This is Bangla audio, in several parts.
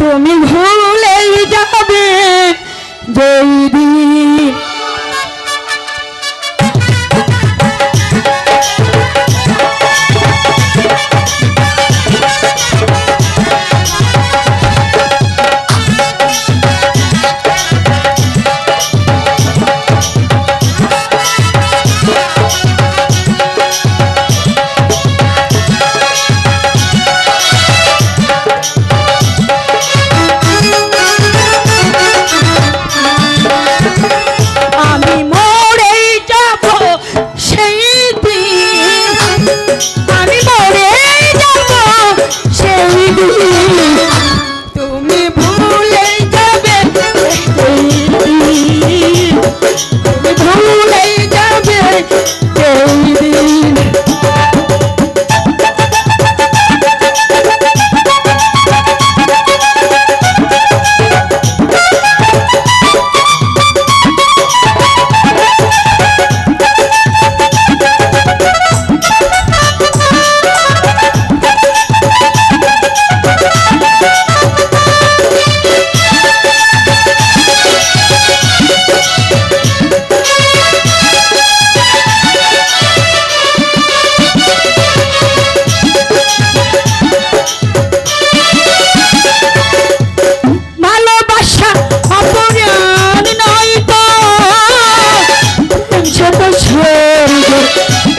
তুমি ভুলে যাবে যেই দিন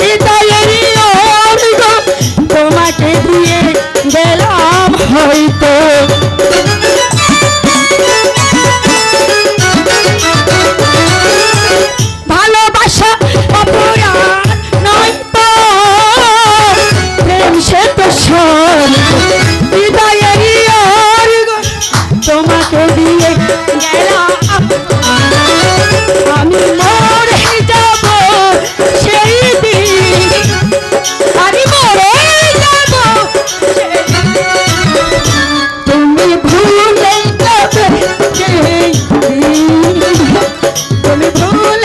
Tita. ভুল